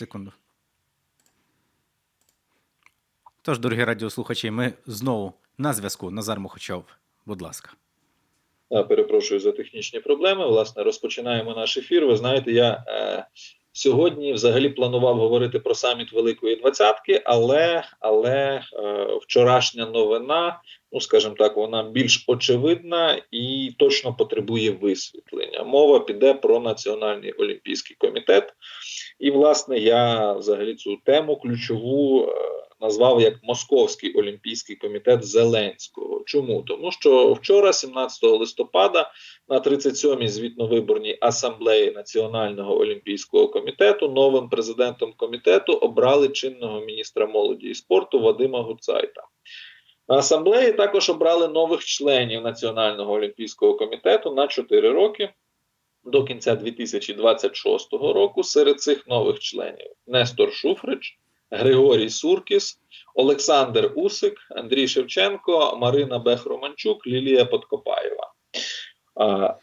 Секунду. Тож, дорогі радіослухачі, ми знову на зв'язку. Назар Мухачов, будь ласка. Перепрошую за технічні проблеми. Власне, розпочинаємо наш ефір. Ви знаєте, я е, сьогодні взагалі планував говорити про саміт Великої Двадцятки, але але е, вчорашня новина, ну скажімо так, вона більш очевидна і точно потребує висвітлення. Мова піде про Національний олімпійський комітет. І, власне, я взагалі цю тему ключову. Е, назвав як Московський олімпійський комітет Зеленського. Чому? Тому що вчора, 17 листопада, на 37-й звітно-виборній асамблеї Національного олімпійського комітету новим президентом комітету обрали чинного міністра молоді і спорту Вадима Гуцайта. На асамблеї також обрали нових членів Національного олімпійського комітету на 4 роки. До кінця 2026 року серед цих нових членів Нестор Шуфрич, Григорій Суркіс, Олександр Усик, Андрій Шевченко, Марина Бех-Романчук, Лілія Подкопаєва.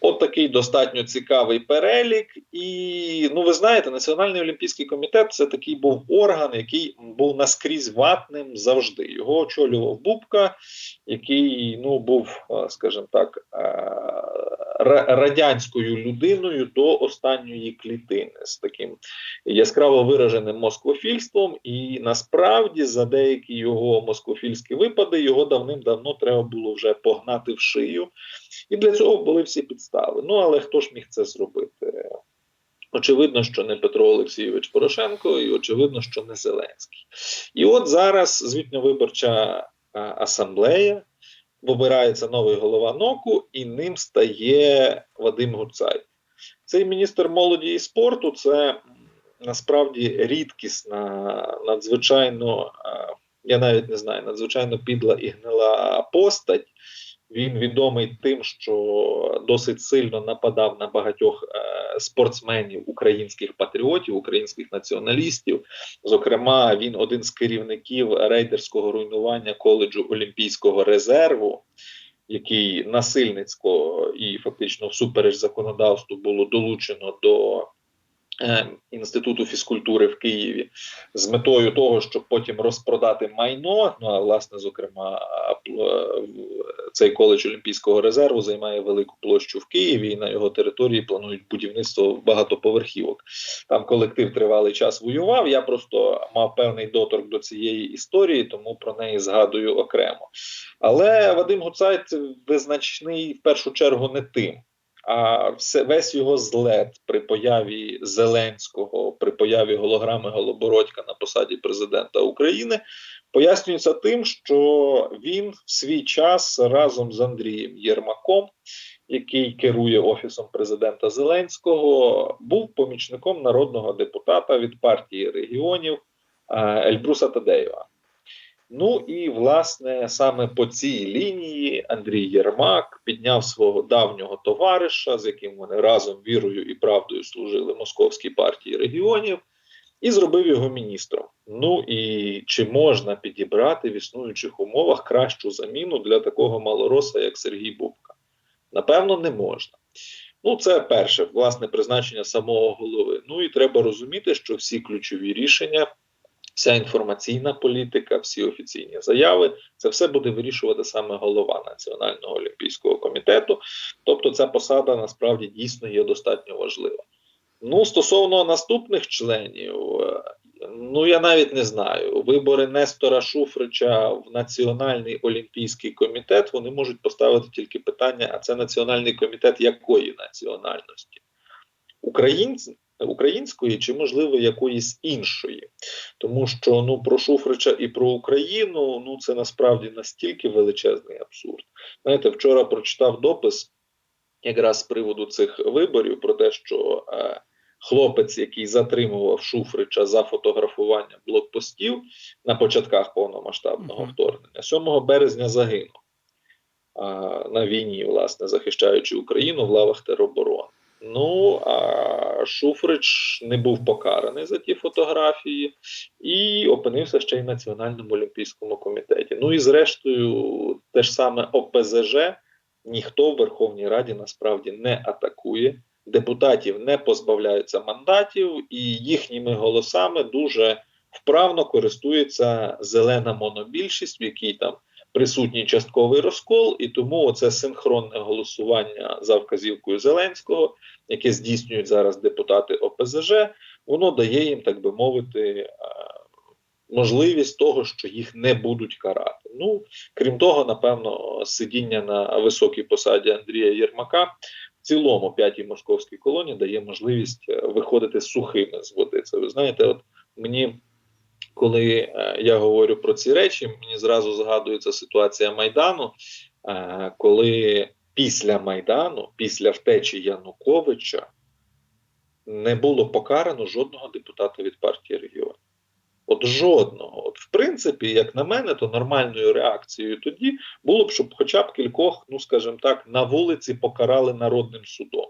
От такий достатньо цікавий перелік. І ну, ви знаєте, Національний олімпійський комітет це такий був орган, який був наскрізь ватним завжди. Його очолював Бубка, який ну, був, скажімо так, радянською людиною до останньої клітини з таким яскраво вираженим москвофільством. І насправді за деякі його москвофільські випади його давним-давно треба було вже погнати в шию. І для цього були всі підстави. Ну але хто ж міг це зробити? Очевидно, що не Петро Олексійович Порошенко, і очевидно, що не Зеленський. І от зараз звітньо-виборча асамблея вибирається новий голова НОКу, і ним стає Вадим Гуцай. Цей міністр молоді і спорту це насправді рідкісна, надзвичайно, я навіть не знаю, надзвичайно підла і гнила постать. Він відомий тим, що досить сильно нападав на багатьох е, спортсменів, українських патріотів, українських націоналістів. Зокрема, він один з керівників рейдерського руйнування коледжу Олімпійського резерву, який насильницько і фактично всупереч законодавству було долучено до Інституту фізкультури в Києві з метою того, щоб потім розпродати майно. Ну а власне, зокрема, цей коледж Олімпійського резерву займає велику площу в Києві, і на його території планують будівництво багатоповерхівок. Там колектив тривалий час воював. Я просто мав певний доторк до цієї історії, тому про неї згадую окремо. Але Вадим Гуцайт визначний в першу чергу не тим а все весь його злет при появі Зеленського, при появі голограми Голобородька на посаді президента України пояснюється тим, що він в свій час разом з Андрієм Єрмаком, який керує офісом президента Зеленського, був помічником народного депутата від партії регіонів Ельбруса Тадеєва. Ну і власне саме по цій лінії Андрій Єрмак підняв свого давнього товариша, з яким вони разом вірою і правдою служили московській партії регіонів, і зробив його міністром. Ну і чи можна підібрати в існуючих умовах кращу заміну для такого малороса, як Сергій Бубка? Напевно, не можна. Ну, це перше власне призначення самого голови. Ну і треба розуміти, що всі ключові рішення вся інформаційна політика, всі офіційні заяви, це все буде вирішувати саме голова Національного олімпійського комітету. Тобто, ця посада насправді дійсно є достатньо важлива. Ну, стосовно наступних членів, е, ну я навіть не знаю. Вибори Нестора Шуфрича в Національний олімпійський комітет вони можуть поставити тільки питання: а це національний комітет якої національності? Українці української чи, можливо, якоїсь іншої. Тому що ну про Шуфрича і про Україну ну це насправді настільки величезний абсурд. Знаєте, вчора прочитав допис якраз з приводу цих виборів про те, що е, хлопець, який затримував Шуфрича за фотографування блокпостів на початках повномасштабного uh -huh. вторгнення, 7 березня загинув. На війні, власне, захищаючи Україну в лавах тероборони. Ну а Шуфрич не був покараний за ті фотографії і опинився ще й в Національному олімпійському комітеті. Ну і зрештою, те ж саме ОПЗЖ ніхто в Верховній Раді насправді не атакує, депутатів не позбавляються мандатів, і їхніми голосами дуже вправно користується зелена монобільшість, в якій там присутній частковий розкол, і тому оце синхронне голосування за вказівкою Зеленського, яке здійснюють зараз депутати ОПЗЖ, воно дає їм, так би мовити, е, можливість того, що їх не будуть карати. Ну крім того, напевно, сидіння на високій посаді Андрія Єрмака в цілому п'ятій московській колонії дає можливість е, виходити сухими з води. Це ви знаєте, от мені. Коли е, я говорю про ці речі, мені зразу згадується ситуація Майдану, е, коли після Майдану, після втечі Януковича, не було покарано жодного депутата від партії регіонів. От жодного. От, в принципі, як на мене, то нормальною реакцією тоді було б, щоб хоча б кількох, ну скажімо так, на вулиці покарали народним судом.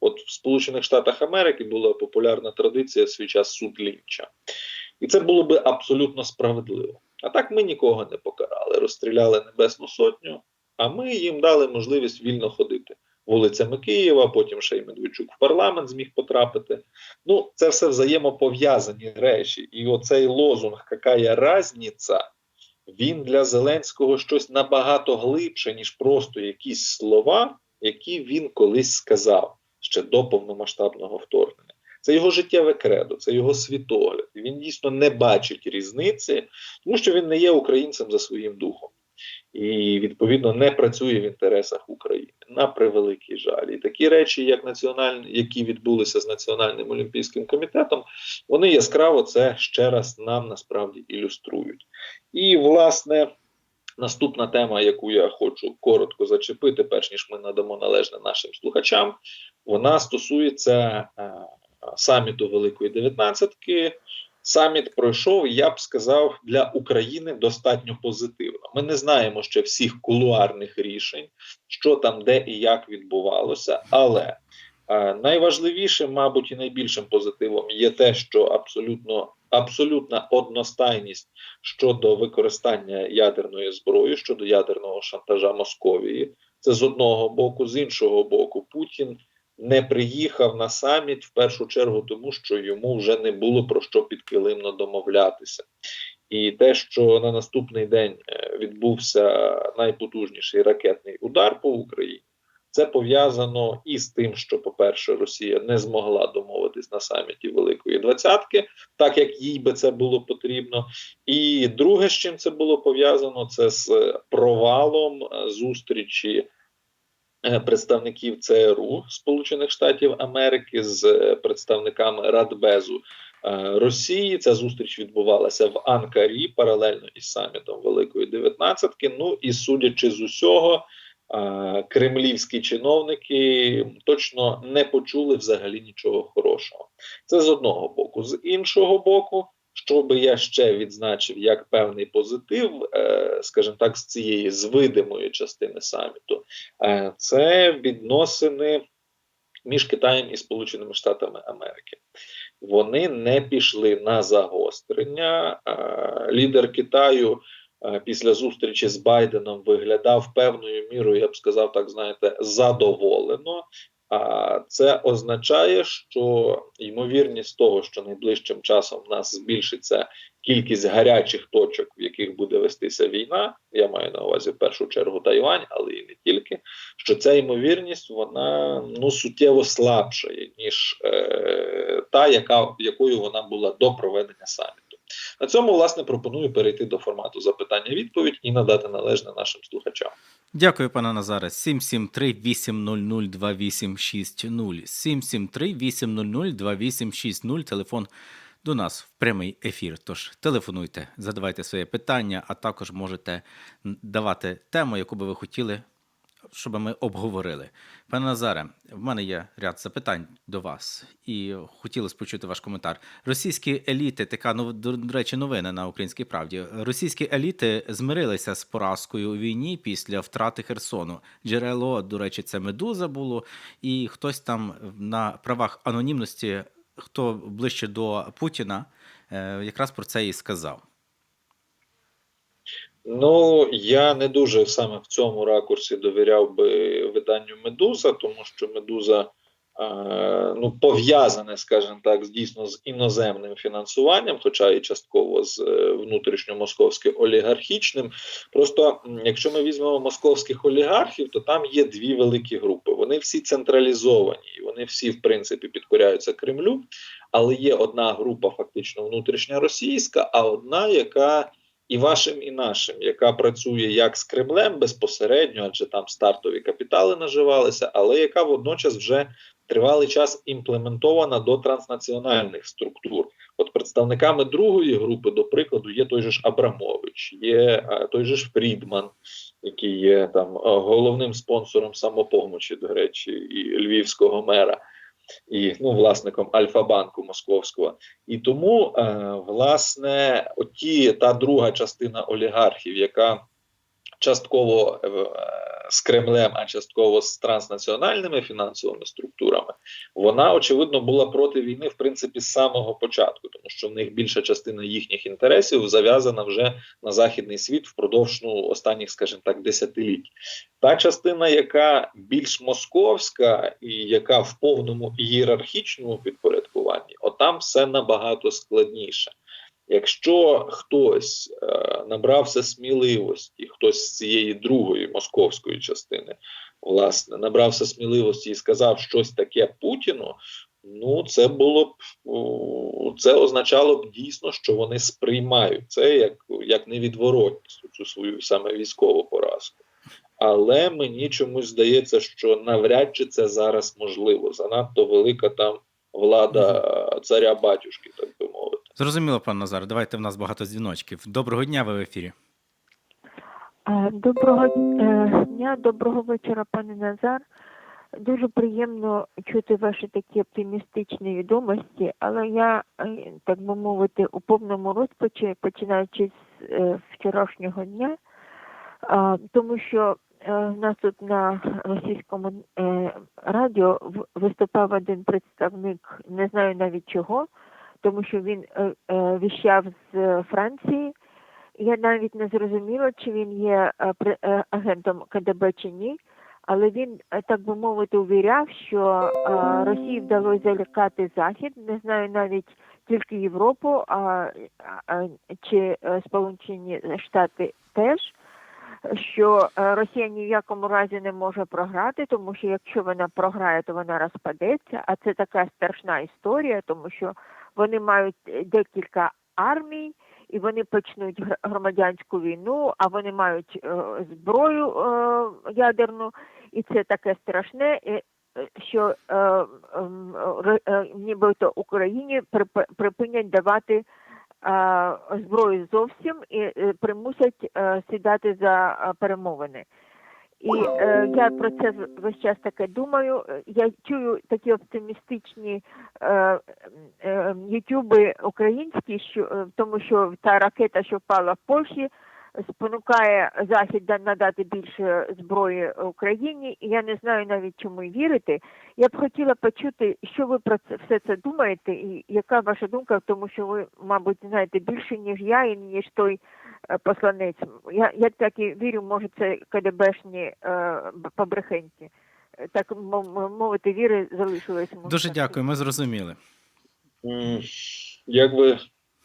От в Сполучених Штатах Америки була популярна традиція свій час суд Лінча. І це було би абсолютно справедливо. А так ми нікого не покарали, розстріляли Небесну Сотню, а ми їм дали можливість вільно ходити вулицями Києва, потім ще й Медведчук в парламент зміг потрапити. Ну, це все взаємопов'язані речі. І оцей лозунг «Какая разниця, він для Зеленського щось набагато глибше, ніж просто якісь слова, які він колись сказав ще до повномасштабного вторгнення. Це його життєве кредо, це його світогляд. Він дійсно не бачить різниці, тому що він не є українцем за своїм духом. І відповідно не працює в інтересах України на превеликий жаль. І такі речі, як національні, які відбулися з Національним олімпійським комітетом, вони яскраво це ще раз нам насправді ілюструють. І власне. Наступна тема, яку я хочу коротко зачепити, перш ніж ми надамо належне нашим слухачам, вона стосується е, саміту Великої Дев'ятнадцятки. Саміт пройшов, я б сказав, для України достатньо позитивно. Ми не знаємо ще всіх кулуарних рішень, що там, де і як відбувалося, але е, найважливішим, мабуть, і найбільшим позитивом є те, що абсолютно абсолютна одностайність щодо використання ядерної зброї, щодо ядерного шантажа Московії. Це з одного боку, з іншого боку, Путін не приїхав на саміт в першу чергу, тому що йому вже не було про що підкилимно домовлятися. І те, що на наступний день е, відбувся найпотужніший ракетний удар по Україні, це пов'язано і з тим, що, по-перше, Росія не змогла домовитись на саміті Великої Двадцятки, так як їй би це було потрібно. І друге, з чим це було пов'язано, це з провалом е, зустрічі представників ЦРУ Сполучених Штатів Америки з е, представниками Радбезу е, Росії. Ця зустріч відбувалася в Анкарі паралельно із самітом Великої Дев'ятнадцятки. Ну і судячи з усього, е, кремлівські чиновники точно не почули взагалі нічого хорошого. Це з одного боку, з іншого боку. Що би я ще відзначив як певний позитив, е, скажімо так, з цієї з видимої частини саміту, е, це відносини між Китаєм і Сполученими Штатами Америки. Вони не пішли на загострення. Е, Лідер Китаю після зустрічі з Байденом виглядав певною мірою, я б сказав, так знаєте, задоволено. А це означає, що ймовірність того, що найближчим часом в нас збільшиться кількість гарячих точок, в яких буде вестися війна. Я маю на увазі в першу чергу Тайвань, але і не тільки. Що ця ймовірність вона ну суттєво слабша, ніж е, та, яка якою вона була до проведення саміту. На цьому власне пропоную перейти до формату запитання-відповідь і надати належне нашим слухачам. Дякую, пане Назаре. 773 800 2860 773 800 2860 Телефон до нас в прямий ефір. Тож телефонуйте, задавайте своє питання, а також можете давати тему, яку би ви хотіли, щоб ми обговорили. Пане Назаре, в мене є ряд запитань до вас, і хотілося почути ваш коментар. Російські еліти, така ну, до, речі, новина на українській правді. Російські еліти змирилися з поразкою у війні після втрати Херсону. Джерело, до речі, це медуза було, і хтось там на правах анонімності, хто ближче до Путіна, е, якраз про це і сказав. Ну, я не дуже саме в цьому ракурсі довіряв би виданню Медуза, тому що Медуза е, ну, пов'язане, скажімо так, дійсно з іноземним фінансуванням, хоча і частково з е, внутрішньомосковським олігархічним. Просто якщо ми візьмемо московських олігархів, то там є дві великі групи. Вони всі централізовані, вони всі, в принципі, підкоряються Кремлю. Але є одна група, фактично внутрішня російська, а одна, яка і вашим, і нашим, яка працює як з Кремлем безпосередньо, адже там стартові капітали наживалися, але яка водночас вже тривалий час імплементована до транснаціональних структур. От представниками другої групи, до прикладу, є той же ж Абрамович, є той же ж Фрідман, який є там головним спонсором самопомочі, до речі, і львівського мера. І ну, власником Альфа-банку московського, і тому е, власне оті та друга частина олігархів, яка частково е, з Кремлем, а частково з транснаціональними фінансовими структурами, вона очевидно була проти війни в принципі з самого початку, тому що в них більша частина їхніх інтересів зав'язана вже на західний світ впродовж ну, останніх, скажімо так, десятиліть. Та частина, яка більш московська і яка в повному ієрархічному підпорядкуванні, отам все набагато складніше. Якщо хтось е, набрався сміливості, хтось з цієї другої московської частини, власне, набрався сміливості і сказав щось таке Путіну, ну це було б це означало б дійсно, що вони сприймають це як, як невідворотність цю свою саме військову поразку. Але мені чомусь здається, що навряд чи це зараз можливо. Занадто велика там влада царя батюшки. Зрозуміло, пан Назар. Давайте в нас багато дзвіночків. Доброго дня, ви в ефірі. Е, Доброго е, дня, доброго вечора, пане Назар. Дуже приємно чути ваші такі оптимістичні відомості, але я, е, так би мовити, у повному розпачі, починаючи з вчорашнього дня, тому що е, у нас тут на російському е, радіо в- виступав один представник, не знаю навіть чого, тому що він е, е, віщав з Франції. Я навіть не зрозуміла, чи він є е, агентом КДБ чи ні, але він, так би мовити, увіряв, що Росії вдалося залякати Захід, не знаю навіть тільки Європу, а, чи Сполучені Штати теж. Що Росія ні в якому разі не може програти, тому що якщо вона програє, то вона розпадеться. А це така страшна історія, тому що вони мають е, декілька армій, і вони почнуть гр- громадянську війну, а вони мають е, зброю е, ядерну, і це таке страшне, що е, е, нібито Україні прип- припинять давати е, зброю зовсім і примусять е, сідати за перемовини. І е, я про це весь час таке думаю. Е, Я чую такі оптимістичні е, е, українські, що е, тому що та ракета, що впала в Польщі, спонукає Захід да- надати більше зброї Україні. І я не знаю навіть чому й вірити. Я б хотіла почути, що ви про це все це думаєте, і яка ваша думка, тому що ви, мабуть, знаєте більше ніж я, і ніж той е, посланець. Я, я так і вірю, може, це КДБшні е, побрехенці. Так мов- мовити, віри залишилось. Дуже дякую, ми зрозуміли. М,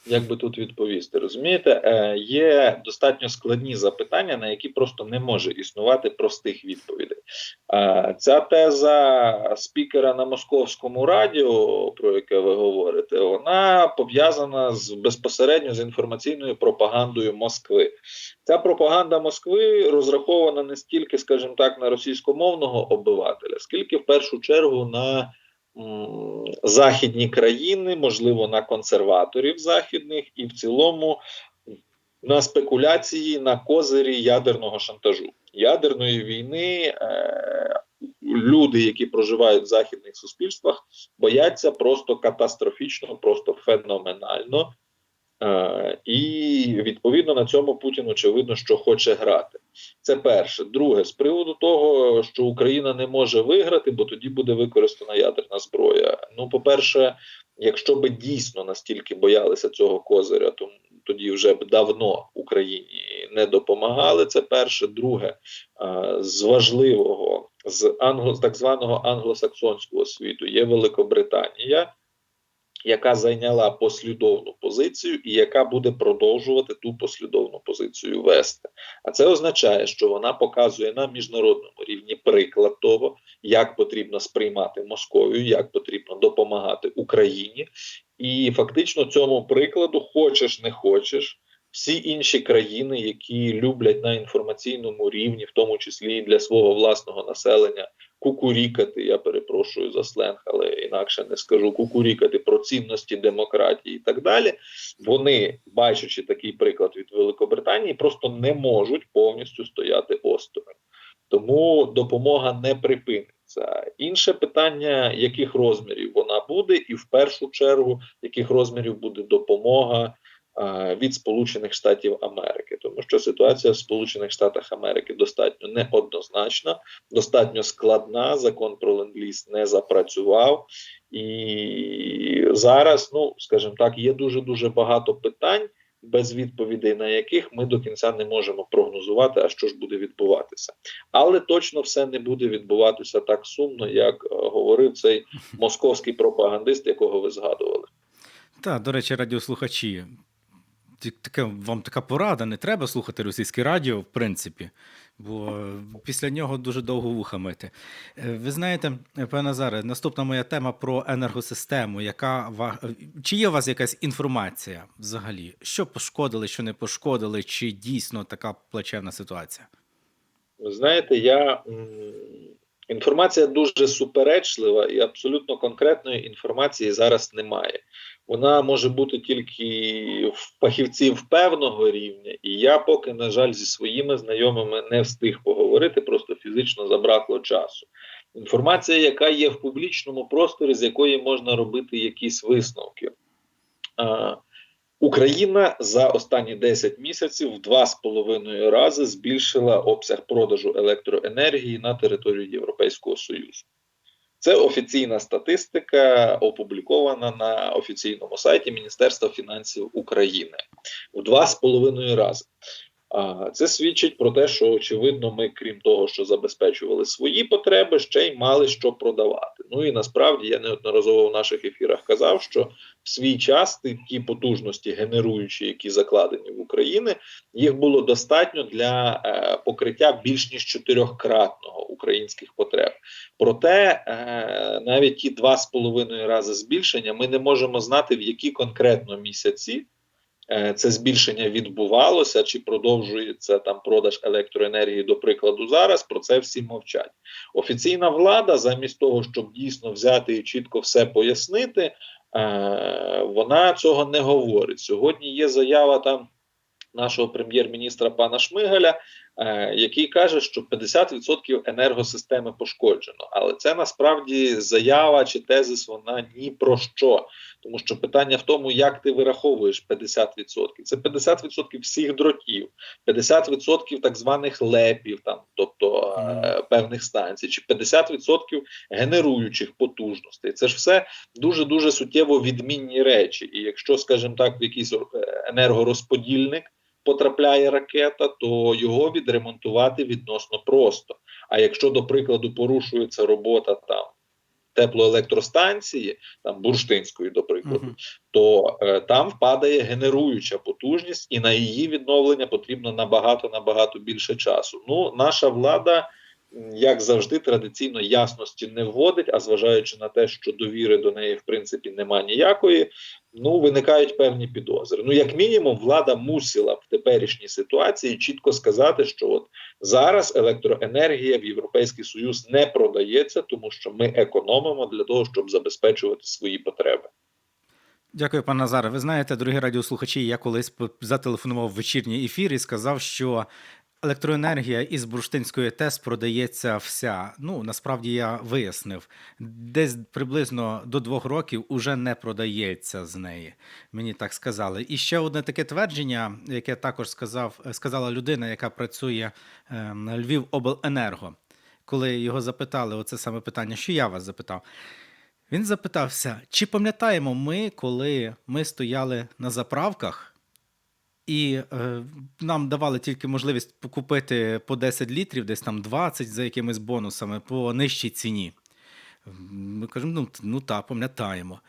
Як би, тут відповісти? Розумієте, е, є достатньо складні запитання, на які просто не може існувати простих відповідей. Е, Ця теза спікера на московському радіо, про яке ви говорите, вона пов'язана з безпосередньо з інформаційною пропагандою Москви. Ця пропаганда Москви розрахована не стільки, скажімо так, на російськомовного обивателя, скільки в першу чергу на західні країни, можливо, на консерваторів західних, і в цілому на спекуляції на козирі ядерного шантажу, ядерної війни. Е- Люди, які проживають в західних суспільствах, бояться просто катастрофічно, просто феноменально. Е, і відповідно на цьому Путін очевидно, що хоче грати. Це перше. Друге, з приводу того, що Україна не може виграти, бо тоді буде використана ядерна зброя. Ну, по-перше, якщо би дійсно настільки боялися цього козиря, то тоді вже б давно Україні не допомагали. Це перше. Друге, е, з важливого з англо, так званого англосаксонського світу є Великобританія, яка зайняла послідовну позицію і яка буде продовжувати ту послідовну позицію вести. А це означає, що вона показує на міжнародному рівні приклад того, як потрібно сприймати Московію, як потрібно допомагати Україні, і фактично цьому прикладу, хочеш не хочеш. Всі інші країни, які люблять на інформаційному рівні, в тому числі і для свого власного населення, кукурікати, я перепрошую за сленг, але інакше не скажу, кукурікати про цінності демократії і так далі. Вони, бачачи такий приклад від Великобританії, просто не можуть повністю стояти осторонь. Тому допомога не припиниться. Інше питання, яких розмірів вона буде, і в першу чергу, яких розмірів буде допомога від Сполучених Штатів Америки, тому що ситуація в Сполучених Штатах Америки достатньо неоднозначна, достатньо складна. Закон про ленд-ліз не запрацював, і зараз, ну скажімо так, є дуже дуже багато питань. Без відповідей на яких ми до кінця не можемо прогнозувати, а що ж буде відбуватися, але точно все не буде відбуватися так сумно, як е, говорив цей московський пропагандист, якого ви згадували. Так, до речі, радіослухачі. Таке, вам така порада, не треба слухати російське радіо, в принципі, бо е, після нього дуже довго вуха мити. Е, Ви знаєте, пане Назаре, наступна моя тема про енергосистему. Яка Чи є у вас якась інформація взагалі? Що пошкодили, що не пошкодили, чи дійсно така плачевна ситуація? Ви знаєте, я інформація дуже суперечлива і абсолютно конкретної інформації зараз немає. Вона може бути тільки в фахівців певного рівня, і я поки, на жаль, зі своїми знайомими не встиг поговорити, просто фізично забракло часу. Інформація, яка є в публічному просторі, з якої можна робити якісь висновки. Україна за останні 10 місяців в два з половиною рази збільшила обсяг продажу електроенергії на території Європейського Союзу. Це офіційна статистика, опублікована на офіційному сайті Міністерства фінансів України в два з половиною рази. Це свідчить про те, що очевидно, ми, крім того, що забезпечували свої потреби, ще й мали що продавати. Ну і насправді я неодноразово в наших ефірах казав, що в свій час ті- ті потужності, генеруючі, які закладені в Україні, їх було достатньо для е, покриття більш ніж чотирьохкратного українських потреб. Проте е, навіть ті два з половиною рази збільшення ми не можемо знати, в які конкретно місяці це збільшення відбувалося, чи продовжується там продаж електроенергії, до прикладу, зараз. Про це всі мовчать. Офіційна влада, замість того, щоб дійсно взяти і чітко все пояснити, е, вона цього не говорить. Сьогодні є заява там нашого прем'єр-міністра пана Шмигаля, е, який каже, що 50% енергосистеми пошкоджено. Але це насправді заява чи тезис, вона ні про що. Тому що питання в тому, як ти вираховуєш 50%. Це 50% всіх дротів, 50% так званих лепів, там, тобто е, певних станцій, чи 50% генеруючих потужностей. Це ж все дуже дуже суттєво відмінні речі. І якщо, скажімо так, в якийсь е, енергорозподільник потрапляє ракета, то його відремонтувати відносно просто. А якщо, до прикладу, порушується робота там теплоелектростанції, там бурштинської, до прикладу, Мгм. то е, там впадає генеруюча потужність, і на її відновлення потрібно набагато набагато більше часу. Ну, наша влада, як завжди, традиційно ясності не вводить, а зважаючи на те, що довіри до неї в принципі нема ніякої, ну виникають певні підозри. Ну, як мінімум, влада мусила в теперішній ситуації чітко сказати, що от зараз електроенергія в Європейський Союз не продається, тому що ми економимо для того, щоб забезпечувати свої потреби. Дякую, пане Назаре. Ви знаєте, дорогі радіослухачі, я колись зателефонував в вечірній ефір і сказав, що електроенергія із бурштинської ТЕС продається вся. Ну, насправді я вияснив, десь приблизно до двох років уже не продається з неї. Мені так сказали. І ще одне таке твердження, яке також сказав, сказала людина, яка працює ем, на Львів обленерго. Коли його запитали, оце саме питання, що я вас запитав. Він запитався, чи пам'ятаємо ми, коли ми стояли на заправках І е, нам давали тільки можливість купити по 10 літрів, десь там 20 за якимись бонусами по нижчій ціні. Ми кажемо, ну, ну та, пам'ятаємо.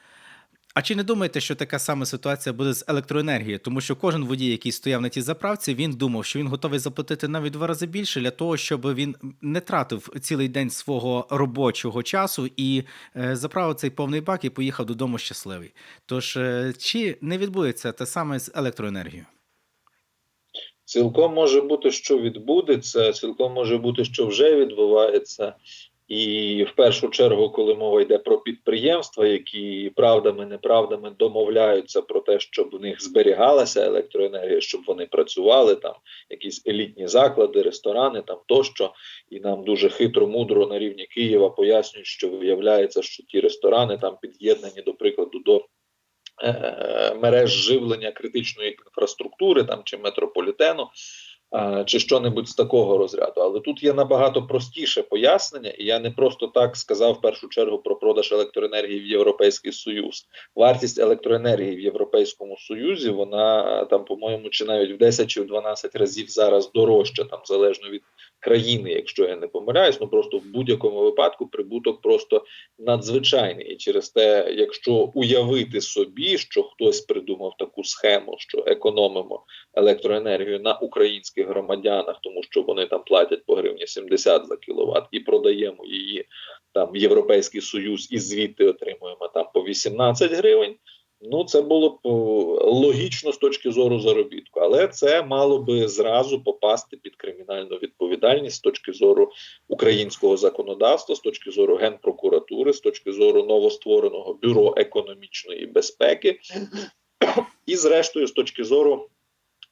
А чи не думаєте, що така сама ситуація буде з електроенергією? Тому що кожен водій, який стояв на тій заправці, він думав, що він готовий заплатити навіть два рази більше для того, щоб він не тратив цілий день свого робочого часу і е, заправив цей повний бак і поїхав додому щасливий. Тож, е, чи не відбудеться те саме з електроенергією? Цілком може бути, що відбудеться, цілком може бути, що вже відбувається. І в першу чергу, коли мова йде про підприємства, які правдами, неправдами домовляються про те, щоб в них зберігалася електроенергія, щоб вони працювали там, якісь елітні заклади, ресторани там тощо, і нам дуже хитро, мудро на рівні Києва пояснюють, що виявляється, що ті ресторани там під'єднані, до прикладу, до мереж живлення критичної інфраструктури там чи метрополітену. Чи що-небудь з такого розряду, але тут є набагато простіше пояснення, і я не просто так сказав в першу чергу про продаж електроенергії в Європейський Союз. Вартість електроенергії в Європейському Союзі вона там, по-моєму, чи навіть в 10 чи в 12 разів зараз дорожча, там залежно від країни, якщо я не помиляюсь. Ну просто в будь-якому випадку прибуток просто надзвичайний. І через те, якщо уявити собі, що хтось придумав таку схему, що економимо електроенергію на українських громадянах, тому що вони там платять по гривні 70 за кіловат, і продаємо її там в Європейський Союз, і звідти отримуємо там по 18 гривень. Ну, це було б логічно з точки зору заробітку, але це мало би зразу попасти під кримінальну відповідальність з точки зору українського законодавства, з точки зору генпрокуратури, з точки зору новоствореного бюро економічної безпеки, і, зрештою, з точки зору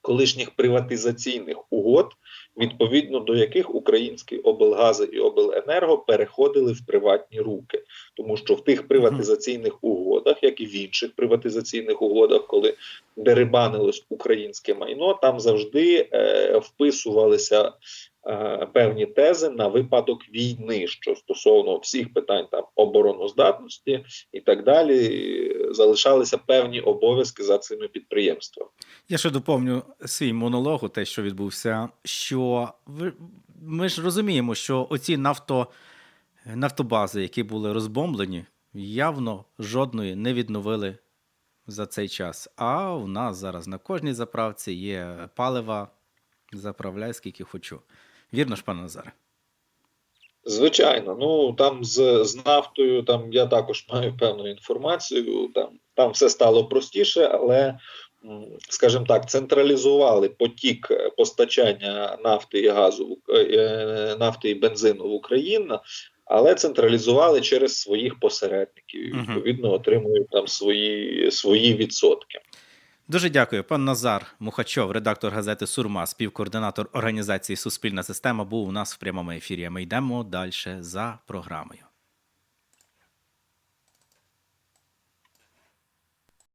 колишніх приватизаційних угод, відповідно до яких українські облгази і обленерго переходили в приватні руки, тому що в тих приватизаційних угодах, як і в інших приватизаційних угодах, коли дерибанилось українське майно, там завжди е, вписувалися певні тези на випадок війни, що стосовно всіх питань там обороноздатності і так далі, залишалися певні обов'язки за цими підприємствами. Я ще доповню свій монолог, у те, що відбувся, що ви- ми ж розуміємо, що оці нафто, нафтобази, які були розбомблені, явно жодної не відновили за цей час. А у нас зараз на кожній заправці є палива, заправляй скільки хочу. Вірно ж, пане Назаре? Звичайно, ну там з, з нафтою, там я також маю певну інформацію. Там, там все стало простіше, але, скажімо так, централізували потік постачання нафти і газу е, нафти і бензину в Україну, але централізували через своїх посередників. І, Відповідно, отримують там свої, свої відсотки. Дуже дякую. Пан Назар Мухачов, редактор газети Сурма, співкоординатор організації Суспільна система, був у нас в прямому ефірі. Ми йдемо далі за програмою.